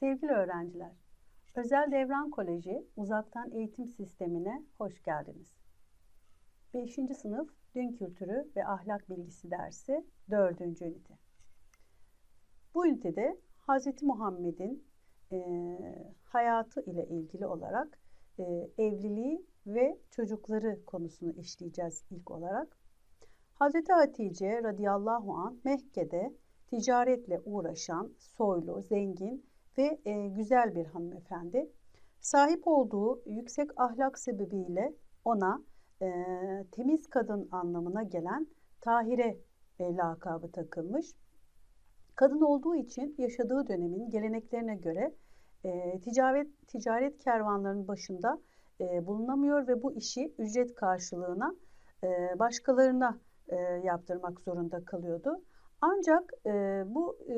Sevgili öğrenciler, Özel Devran Koleji uzaktan eğitim sistemine hoş geldiniz. 5. sınıf Din Kültürü ve Ahlak Bilgisi dersi 4. ünite. Bu ünitede Hz. Muhammed'in e, hayatı ile ilgili olarak e, evliliği ve çocukları konusunu işleyeceğiz ilk olarak. Hz. Hatice radıyallahu an Mekke'de ticaretle uğraşan soylu, zengin ve e, güzel bir hanımefendi. Sahip olduğu yüksek ahlak sebebiyle ona e, temiz kadın anlamına gelen Tahire e, lakabı takılmış. Kadın olduğu için yaşadığı dönemin geleneklerine göre e, ticaret ticaret kervanlarının başında e, bulunamıyor ve bu işi ücret karşılığına e, başkalarına e, yaptırmak zorunda kalıyordu. Ancak e, bu e,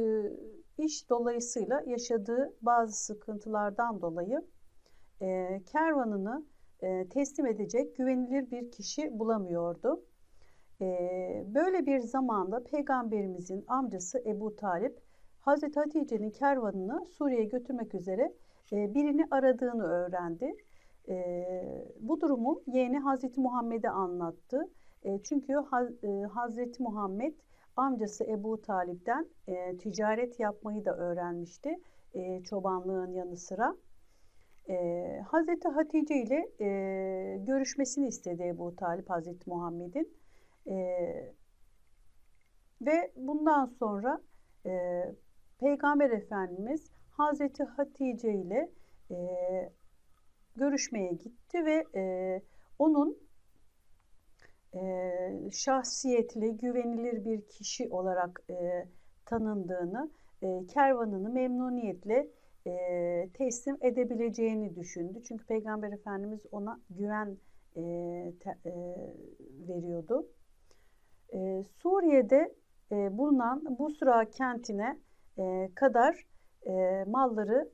iş dolayısıyla yaşadığı bazı sıkıntılardan dolayı e, kervanını e, teslim edecek güvenilir bir kişi bulamıyordu. E, böyle bir zamanda Peygamberimizin amcası Ebu Talip Hazreti Hatice'nin kervanını Suriye'ye götürmek üzere e, birini aradığını öğrendi. E, bu durumu yeğeni Hazreti Muhammed'e anlattı. E, çünkü Haz, e, Hazreti Muhammed amcası Ebu Talip'ten e, ticaret yapmayı da öğrenmişti e, çobanlığın yanı sıra. E, Hazreti Hatice ile e, görüşmesini istedi Ebu Talip Hazreti Muhammed'in. E, ve bundan sonra e, Peygamber Efendimiz Hazreti Hatice ile e, görüşmeye gitti ve e, onun e, şahsiyetli, güvenilir bir kişi olarak e, tanındığını, e, kervanını memnuniyetle e, teslim edebileceğini düşündü. Çünkü Peygamber Efendimiz ona güven e, te, e, veriyordu. E, Suriye'de e, bulunan Busra kentine e, kadar e, malları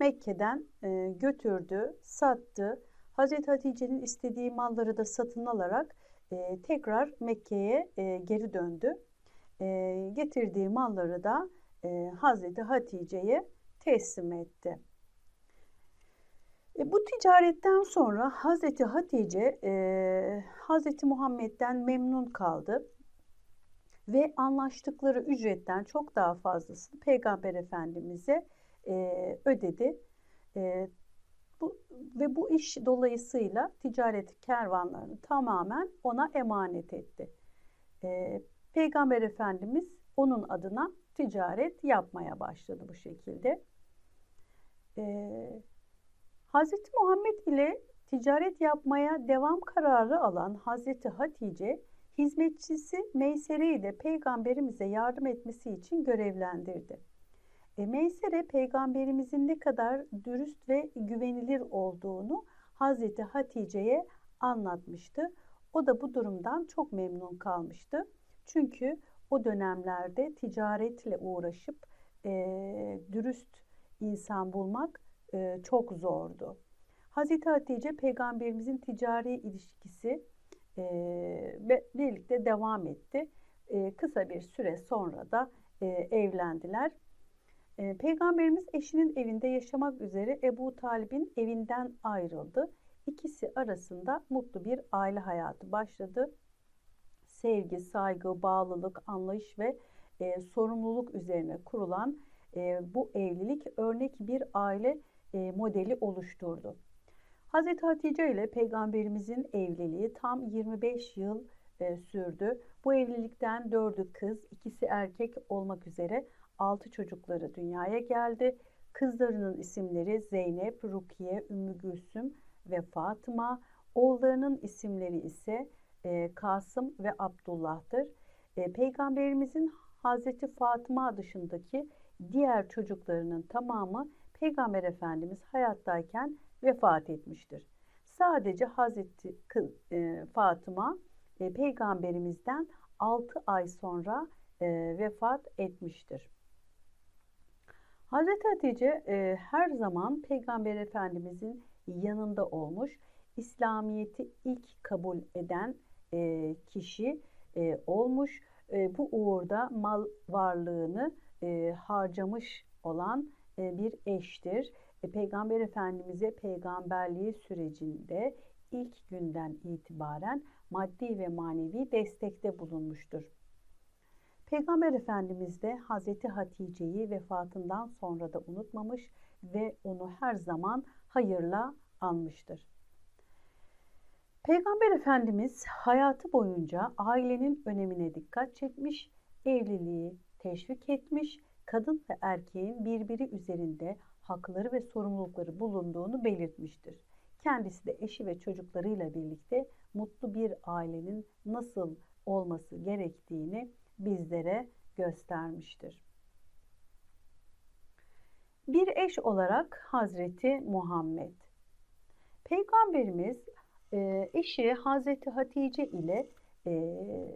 Mekke'den e, götürdü, sattı. Hazreti Hatice'nin istediği malları da satın alarak e, tekrar Mekke'ye e, geri döndü. E, getirdiği malları da e, Hazreti Hatice'ye teslim etti. E, bu ticaretten sonra Hazreti Hatice e, Hazreti Muhammed'den memnun kaldı ve anlaştıkları ücretten çok daha fazlasını Peygamber Efendimiz'e e, ödedi. E, bu, ve bu iş dolayısıyla ticaret kervanlarını tamamen ona emanet etti. E, Peygamber Efendimiz onun adına ticaret yapmaya başladı bu şekilde. E, Hazreti Muhammed ile ticaret yapmaya devam kararı alan Hazreti Hatice, hizmetçisi Meysere'yi de peygamberimize yardım etmesi için görevlendirdi. E, Meysere peygamberimizin ne kadar dürüst ve güvenilir olduğunu Hazreti Hatice'ye anlatmıştı. O da bu durumdan çok memnun kalmıştı. Çünkü o dönemlerde ticaretle uğraşıp e, dürüst insan bulmak e, çok zordu. Hazreti Hatice peygamberimizin ticari ilişkisi e, ve birlikte devam etti. E, kısa bir süre sonra da e, evlendiler. E, Peygamberimiz eşinin evinde yaşamak üzere Ebu Talib'in evinden ayrıldı. İkisi arasında mutlu bir aile hayatı başladı. Sevgi, saygı, bağlılık, anlayış ve e, sorumluluk üzerine kurulan e, bu evlilik örnek bir aile e, modeli oluşturdu. Hz. Hatice ile Peygamberimizin evliliği tam 25 yıl e, sürdü. Bu evlilikten dördü kız, ikisi erkek olmak üzere altı çocukları dünyaya geldi. Kızlarının isimleri Zeynep, Rukiye, Ümmü Gülsüm ve Fatıma. Oğullarının isimleri ise e, Kasım ve Abdullah'tır. E, Peygamberimizin Hazreti Fatıma dışındaki diğer çocuklarının tamamı Peygamber Efendimiz hayattayken vefat etmiştir. Sadece Hazreti e, Fatıma e, Peygamberimizden 6 ay sonra e, vefat etmiştir. Hazreti Hatice e, her zaman Peygamber Efendimizin yanında olmuş, İslamiyet'i ilk kabul eden e, kişi e, olmuş. E, bu uğurda mal varlığını e, harcamış olan e, bir eştir. E, Peygamber Efendimiz'e peygamberliği sürecinde ilk günden itibaren maddi ve manevi destekte bulunmuştur. Peygamber Efendimiz de Hazreti Hatice'yi vefatından sonra da unutmamış ve onu her zaman hayırla anmıştır. Peygamber Efendimiz hayatı boyunca ailenin önemine dikkat çekmiş, evliliği teşvik etmiş, kadın ve erkeğin birbiri üzerinde hakları ve sorumlulukları bulunduğunu belirtmiştir. Kendisi de eşi ve çocuklarıyla birlikte mutlu bir ailenin nasıl olması gerektiğini bizlere göstermiştir. Bir eş olarak Hazreti Muhammed. Peygamberimiz e, eşi Hazreti Hatice ile e,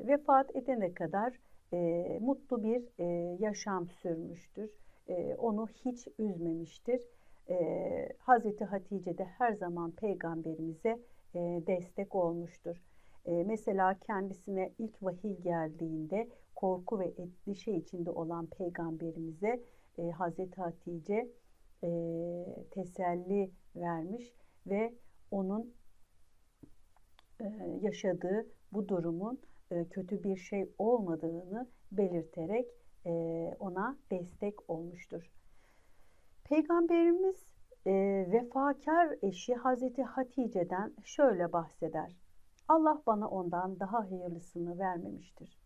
vefat edene kadar e, mutlu bir yaşam sürmüştür. Onu hiç üzmemiştir. Hazreti Hatice de her zaman peygamberimize destek olmuştur. Mesela kendisine ilk vahiy geldiğinde korku ve endişe içinde olan peygamberimize Hazreti Hatice teselli vermiş ve onun e, yaşadığı bu durumun e, kötü bir şey olmadığını belirterek e, ona destek olmuştur. Peygamberimiz vefakar eşi Hazreti Hatice'den şöyle bahseder. Allah bana ondan daha hayırlısını vermemiştir.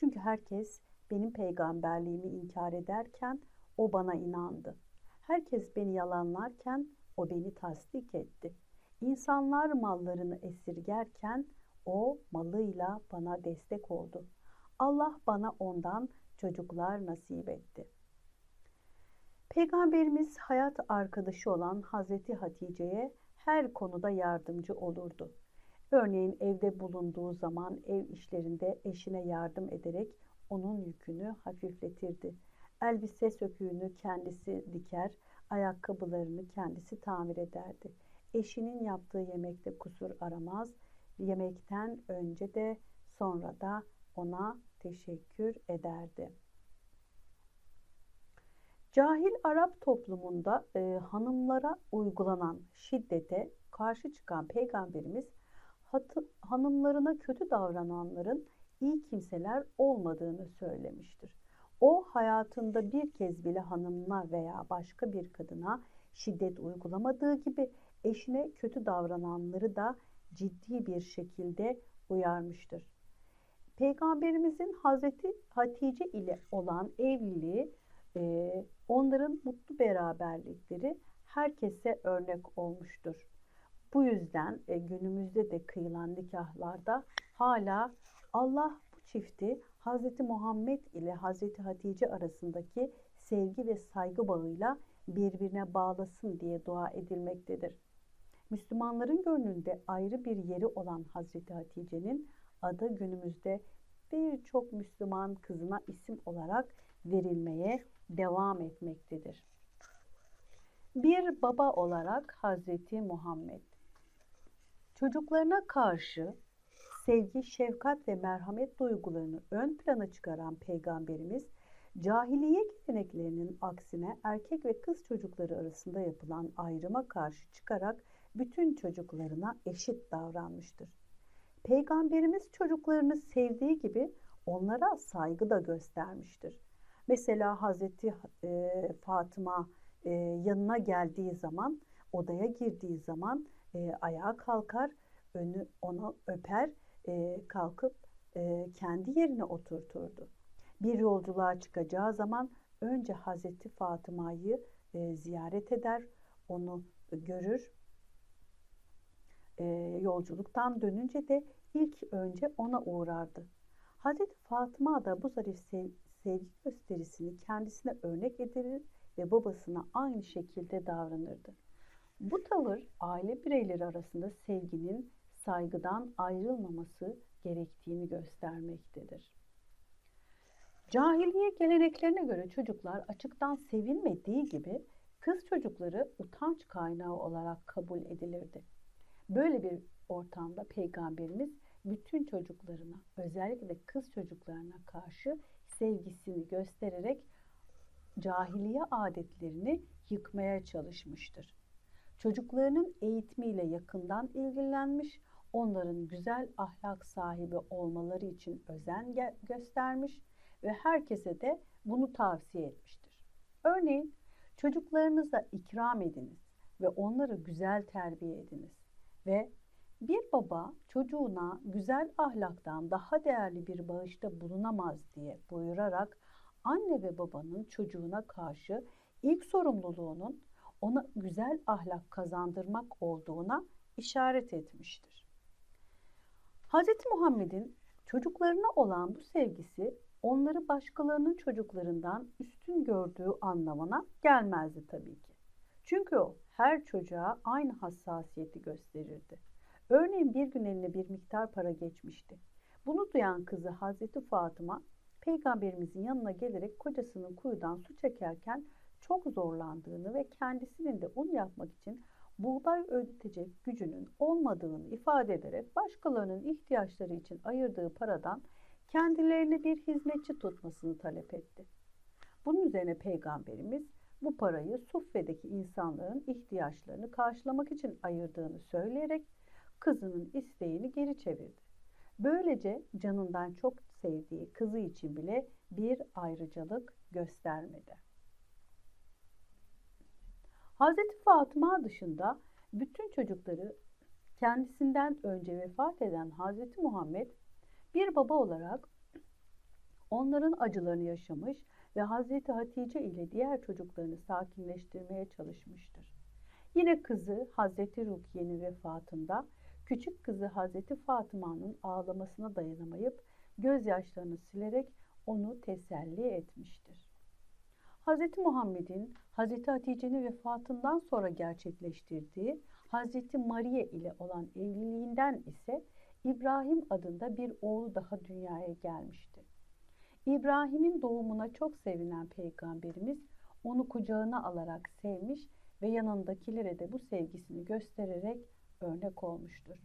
Çünkü herkes benim peygamberliğimi inkar ederken o bana inandı. Herkes beni yalanlarken o beni tasdik etti. İnsanlar mallarını esirgerken o malıyla bana destek oldu. Allah bana ondan çocuklar nasip etti. Peygamberimiz hayat arkadaşı olan Hazreti Hatice'ye her konuda yardımcı olurdu. Örneğin evde bulunduğu zaman ev işlerinde eşine yardım ederek onun yükünü hafifletirdi. Elbise söküğünü kendisi diker, ayakkabılarını kendisi tamir ederdi. Eşinin yaptığı yemekte kusur aramaz. Yemekten önce de sonra da ona teşekkür ederdi. Cahil Arap toplumunda e, hanımlara uygulanan şiddete karşı çıkan peygamberimiz hatı, hanımlarına kötü davrananların iyi kimseler olmadığını söylemiştir. O hayatında bir kez bile hanımına veya başka bir kadına şiddet uygulamadığı gibi eşine kötü davrananları da ciddi bir şekilde uyarmıştır. Peygamberimizin Hazreti Hatice ile olan evliliği, onların mutlu beraberlikleri herkese örnek olmuştur. Bu yüzden e, günümüzde de kıyılan nikahlarda hala Allah bu çifti Hazreti Muhammed ile Hazreti Hatice arasındaki sevgi ve saygı bağıyla birbirine bağlasın diye dua edilmektedir. Müslümanların gönlünde ayrı bir yeri olan Hazreti Hatice'nin adı günümüzde birçok Müslüman kızına isim olarak verilmeye devam etmektedir. Bir baba olarak Hazreti Muhammed çocuklarına karşı sevgi, şefkat ve merhamet duygularını ön plana çıkaran peygamberimiz cahiliye geleneklerinin aksine erkek ve kız çocukları arasında yapılan ayrıma karşı çıkarak bütün çocuklarına eşit davranmıştır. Peygamberimiz çocuklarını sevdiği gibi onlara saygı da göstermiştir. Mesela Hazreti e, Fatıma e, yanına geldiği zaman, odaya girdiği zaman e, ayağa kalkar, önü onu öper, e, kalkıp e, kendi yerine oturturdu. Bir yolculuğa çıkacağı zaman önce Hazreti Fatıma'yı e, ziyaret eder, onu görür e, yolculuktan dönünce de ilk önce ona uğrardı. Hazreti Fatıma da bu zarif sev sevgi gösterisini kendisine örnek edilir ve babasına aynı şekilde davranırdı. Bu tavır aile bireyleri arasında sevginin saygıdan ayrılmaması gerektiğini göstermektedir. Cahiliye geleneklerine göre çocuklar açıktan sevilmediği gibi kız çocukları utanç kaynağı olarak kabul edilirdi. Böyle bir ortamda peygamberimiz bütün çocuklarına özellikle kız çocuklarına karşı sevgisini göstererek cahiliye adetlerini yıkmaya çalışmıştır. Çocuklarının eğitimiyle yakından ilgilenmiş, onların güzel ahlak sahibi olmaları için özen göstermiş ve herkese de bunu tavsiye etmiştir. Örneğin çocuklarınıza ikram ediniz ve onları güzel terbiye ediniz ve bir baba çocuğuna güzel ahlaktan daha değerli bir bağışta bulunamaz diye buyurarak anne ve babanın çocuğuna karşı ilk sorumluluğunun ona güzel ahlak kazandırmak olduğuna işaret etmiştir. Hz. Muhammed'in çocuklarına olan bu sevgisi onları başkalarının çocuklarından üstün gördüğü anlamına gelmezdi tabii ki. Çünkü o her çocuğa aynı hassasiyeti gösterirdi. Örneğin bir gün eline bir miktar para geçmişti. Bunu duyan kızı Hazreti Fatıma peygamberimizin yanına gelerek kocasının kuyudan su çekerken çok zorlandığını ve kendisinin de un yapmak için buğday ödetecek gücünün olmadığını ifade ederek başkalarının ihtiyaçları için ayırdığı paradan kendilerine bir hizmetçi tutmasını talep etti. Bunun üzerine peygamberimiz bu parayı Suffe'deki insanların ihtiyaçlarını karşılamak için ayırdığını söyleyerek kızının isteğini geri çevirdi. Böylece canından çok sevdiği kızı için bile bir ayrıcalık göstermedi. Hazreti Fatıma dışında bütün çocukları kendisinden önce vefat eden Hazreti Muhammed bir baba olarak onların acılarını yaşamış ve Hazreti Hatice ile diğer çocuklarını sakinleştirmeye çalışmıştır. Yine kızı Hazreti Rukiye'nin vefatında küçük kızı Hazreti Fatıma'nın ağlamasına dayanamayıp gözyaşlarını silerek onu teselli etmiştir. Hazreti Muhammed'in Hazreti Hatice'nin vefatından sonra gerçekleştirdiği Hazreti Maria ile olan evliliğinden ise İbrahim adında bir oğlu daha dünyaya gelmişti. İbrahim'in doğumuna çok sevinen peygamberimiz onu kucağına alarak sevmiş ve yanındakilere de bu sevgisini göstererek örnek olmuştur.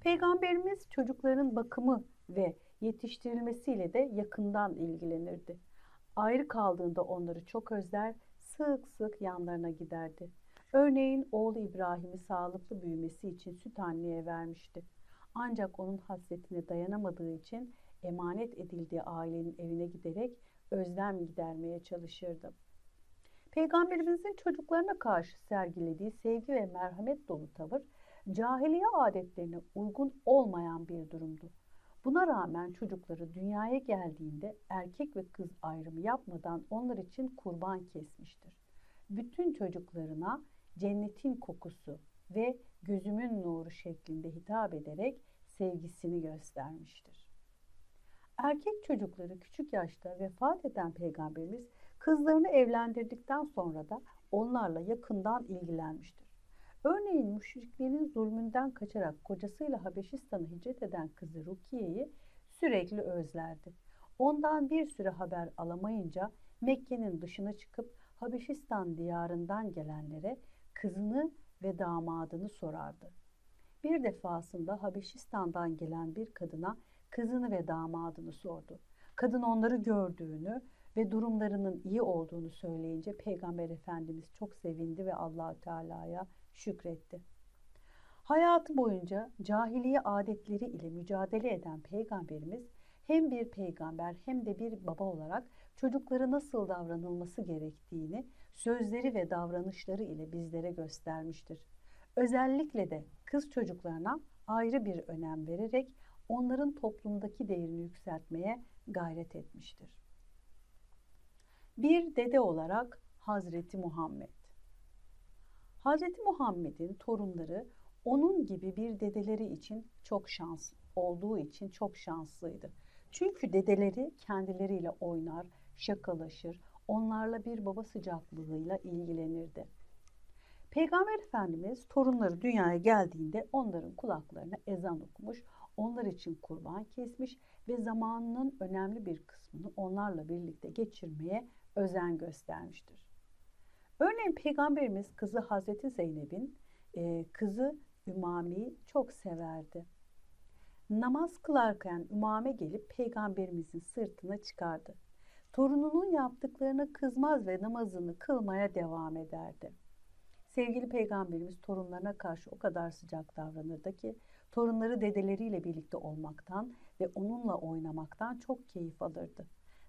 Peygamberimiz çocukların bakımı ve yetiştirilmesiyle de yakından ilgilenirdi. Ayrı kaldığında onları çok özler, sık sık yanlarına giderdi. Örneğin oğlu İbrahim'i sağlıklı büyümesi için süt anneye vermişti. Ancak onun hasretine dayanamadığı için emanet edildiği ailenin evine giderek özlem gidermeye çalışırdı. Peygamberimizin çocuklarına karşı sergilediği sevgi ve merhamet dolu tavır cahiliye adetlerine uygun olmayan bir durumdu. Buna rağmen çocukları dünyaya geldiğinde erkek ve kız ayrımı yapmadan onlar için kurban kesmiştir. Bütün çocuklarına cennetin kokusu ve gözümün nuru şeklinde hitap ederek sevgisini göstermiştir. Erkek çocukları küçük yaşta vefat eden peygamberimiz kızlarını evlendirdikten sonra da onlarla yakından ilgilenmiştir. Örneğin müşriklerin zulmünden kaçarak kocasıyla Habeşistan'a hicret eden kızı Rukiye'yi sürekli özlerdi. Ondan bir süre haber alamayınca Mekke'nin dışına çıkıp Habeşistan diyarından gelenlere kızını ve damadını sorardı. Bir defasında Habeşistan'dan gelen bir kadına kızını ve damadını sordu. Kadın onları gördüğünü ve durumlarının iyi olduğunu söyleyince Peygamber Efendimiz çok sevindi ve Allahü Teala'ya şükretti. Hayatı boyunca cahiliye adetleri ile mücadele eden peygamberimiz hem bir peygamber hem de bir baba olarak çocuklara nasıl davranılması gerektiğini sözleri ve davranışları ile bizlere göstermiştir. Özellikle de kız çocuklarına ayrı bir önem vererek onların toplumdaki değerini yükseltmeye gayret etmiştir. Bir dede olarak Hazreti Muhammed Hz. Muhammed'in torunları onun gibi bir dedeleri için çok şans olduğu için çok şanslıydı. Çünkü dedeleri kendileriyle oynar, şakalaşır, onlarla bir baba sıcaklığıyla ilgilenirdi. Peygamber Efendimiz torunları dünyaya geldiğinde onların kulaklarına ezan okumuş, onlar için kurban kesmiş ve zamanının önemli bir kısmını onlarla birlikte geçirmeye özen göstermiştir. Örneğin Peygamberimiz kızı Hazreti Zeynep'in e, kızı Ümame'yi çok severdi. Namaz kılarken Ümame gelip Peygamberimizin sırtına çıkardı. Torununun yaptıklarına kızmaz ve namazını kılmaya devam ederdi. Sevgili peygamberimiz torunlarına karşı o kadar sıcak davranırdı ki torunları dedeleriyle birlikte olmaktan ve onunla oynamaktan çok keyif alırdı.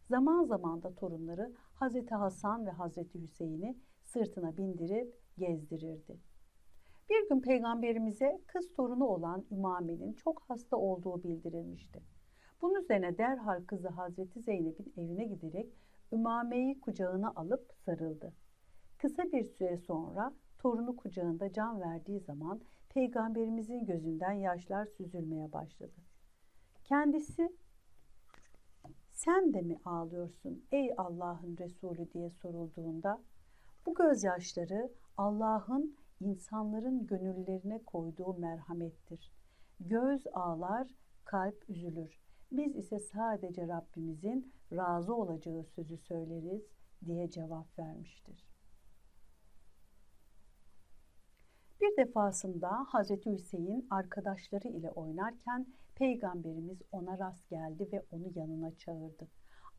Zaman zaman da torunları Hazreti Hasan ve Hazreti Hüseyin'i sırtına bindirip gezdirirdi. Bir gün peygamberimize kız torunu olan Ümame'nin çok hasta olduğu bildirilmişti. Bunun üzerine derhal kızı Hazreti Zeynep'in evine giderek Ümame'yi kucağına alıp sarıldı. Kısa bir süre sonra torunu kucağında can verdiği zaman peygamberimizin gözünden yaşlar süzülmeye başladı. Kendisi sen de mi ağlıyorsun ey Allah'ın Resulü diye sorulduğunda bu gözyaşları Allah'ın insanların gönüllerine koyduğu merhamettir. Göz ağlar, kalp üzülür. Biz ise sadece Rabbimizin razı olacağı sözü söyleriz diye cevap vermiştir. Bir defasında Hazreti Hüseyin arkadaşları ile oynarken Peygamberimiz ona rast geldi ve onu yanına çağırdı.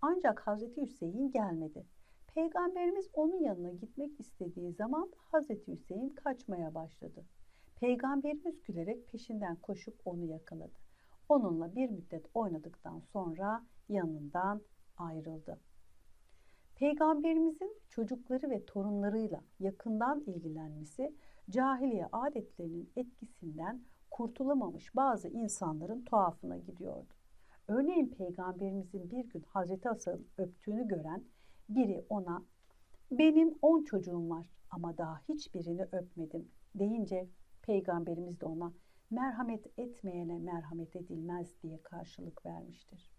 Ancak Hazreti Hüseyin gelmedi. Peygamberimiz onun yanına gitmek istediği zaman Hazreti Hüseyin kaçmaya başladı. Peygamberimiz gülerek peşinden koşup onu yakaladı. Onunla bir müddet oynadıktan sonra yanından ayrıldı. Peygamberimizin çocukları ve torunlarıyla yakından ilgilenmesi cahiliye adetlerinin etkisinden kurtulamamış bazı insanların tuhafına gidiyordu. Örneğin peygamberimizin bir gün Hazreti Hasan'ın öptüğünü gören biri ona benim on çocuğum var ama daha hiçbirini öpmedim deyince peygamberimiz de ona merhamet etmeyene merhamet edilmez diye karşılık vermiştir.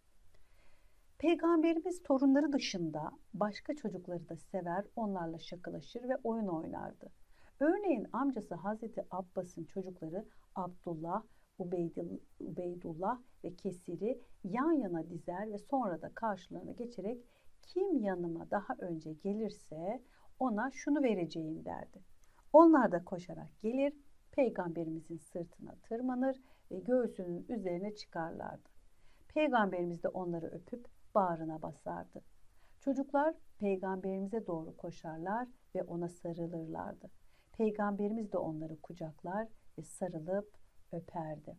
Peygamberimiz torunları dışında başka çocukları da sever, onlarla şakalaşır ve oyun oynardı. Örneğin amcası Hazreti Abbas'ın çocukları Abdullah, Ubeydullah ve Kesir'i yan yana dizer ve sonra da karşılarına geçerek kim yanıma daha önce gelirse ona şunu vereceğim derdi. Onlar da koşarak gelir, peygamberimizin sırtına tırmanır ve göğsünün üzerine çıkarlardı. Peygamberimiz de onları öpüp bağrına basardı. Çocuklar peygamberimize doğru koşarlar ve ona sarılırlardı. Peygamberimiz de onları kucaklar ve sarılıp öperdi.